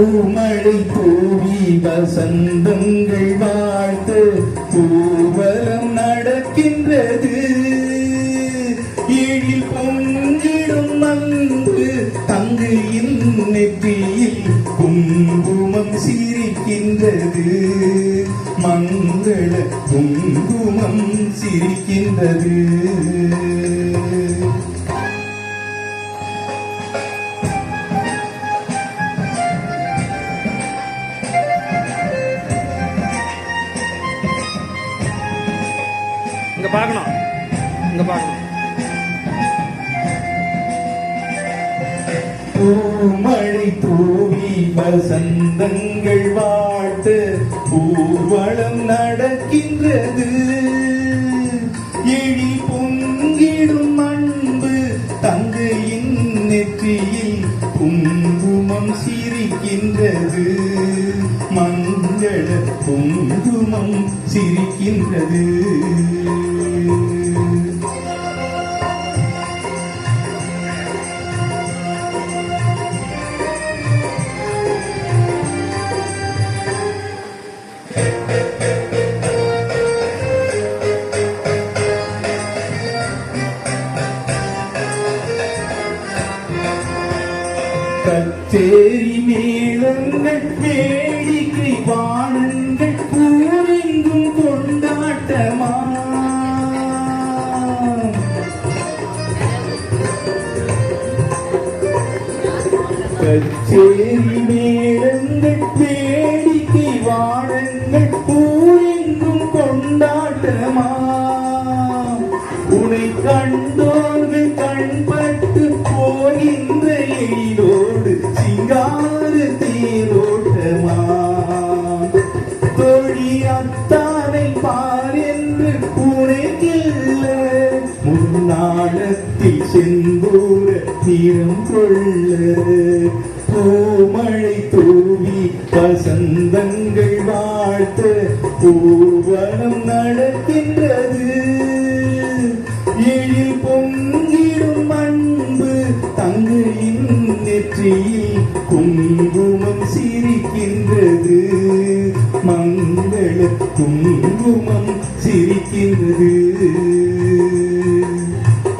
பூமழை பூவி வசந்தங்கள் வாழ்த்து பூவலம் நடக்கின்றது. எழில் பொங்கிடும் அன்பு தங்கையின் நெற்றியில் குங்குமம் சிரிக்கின்றது. மங்கள குங்குமம் சிரிக்கின்றது. இங்கே பார்க்கணும். இங்கே பார்க்கணும். பூமழை தூவி வசந்தங்கள் வாழ்த்து ஊர்வலம் நடக்கின்றது. எழி பொங்கிடும் அன்பு தங்கையின் நெற்றியில் குங்குமம் சிரிக்கின்றது. மங்கள குங்குமம் சிரிக்கின்றது. தேரி மேளங்கள் வேடிக்கை வானங்கள் ஊரெங்கும் கொண்டாட்டமா? கச்சேரி மேளங்கள் சிங்கார தீரோட்டமா தொழியத்தானை பார் என்று உனக்கில்ல முன்னாளத்தில் செந்தூர தீரம் கொள்ள பூமழை தூவி வசந்தங்கள் வாழ்த்த பூவனம் நடக்கின்றது எழில் பொங்கிடும் நெற்றியில் குங்குமம் சிரிக்கின்றது. மங்கள குங்குமம் சிரிக்கின்றது.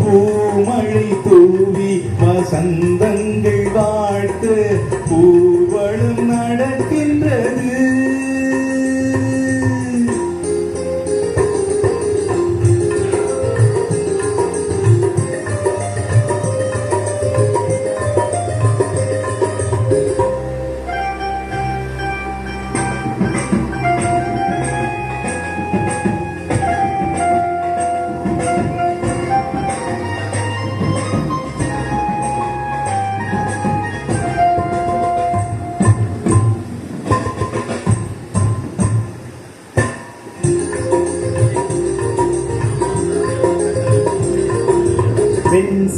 பூமழை தூவி வசந்த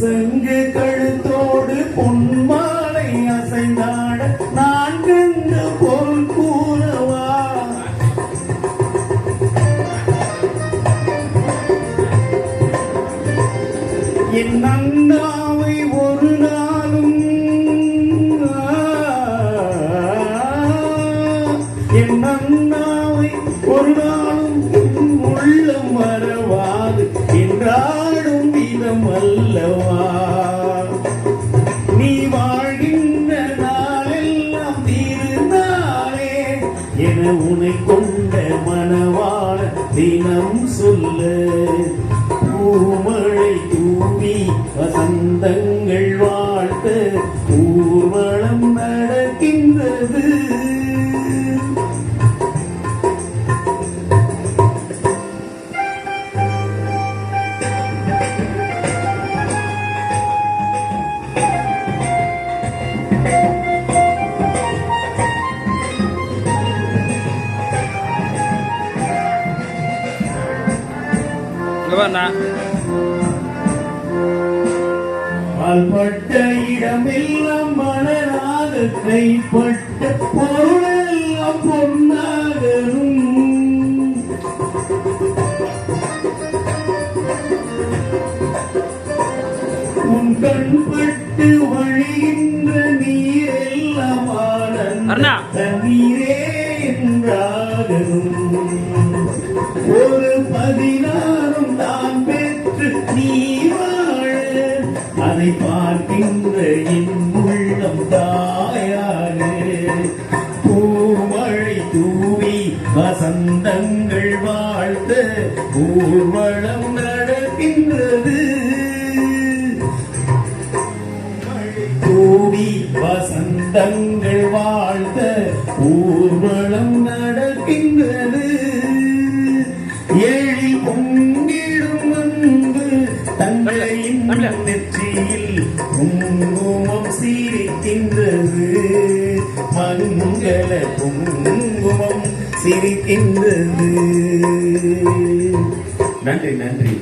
வெண்சங்கு கழுத்தோடு பொன்மாலை அசைந்தாட நான் கண்டு பொருள் கூறவா? என் அண்ணாவை ஒரு நாளும் என் அண்ணாவை ஒரு நாள் என உனை கொண்ட மனவாள தினம் சொல்ல. பூமழை தூவி வசந்தங்கள் பால்பட்ட இடமெல்லாம் மலராக கைப்பட்ட பொருளெல்லாம் பொன்னாகரும் உன் கண்பட்டு வழிகின்ற நீரெல்லாம் ஆனந்த நீ வாழ அதை பார்க்கின்ற என் உள்ளம் தாயாரே பூமழை தூவி வசந்தங்கள் வாழ்த்த ஊர்வலம் நடக்கின்றது. தூவி வசந்தங்கள் வாழ் குங்குமம் சிரிக்கின்றது. மங்கள குங்குமம் சிரிக்கின்றது. நன்றி நன்றி.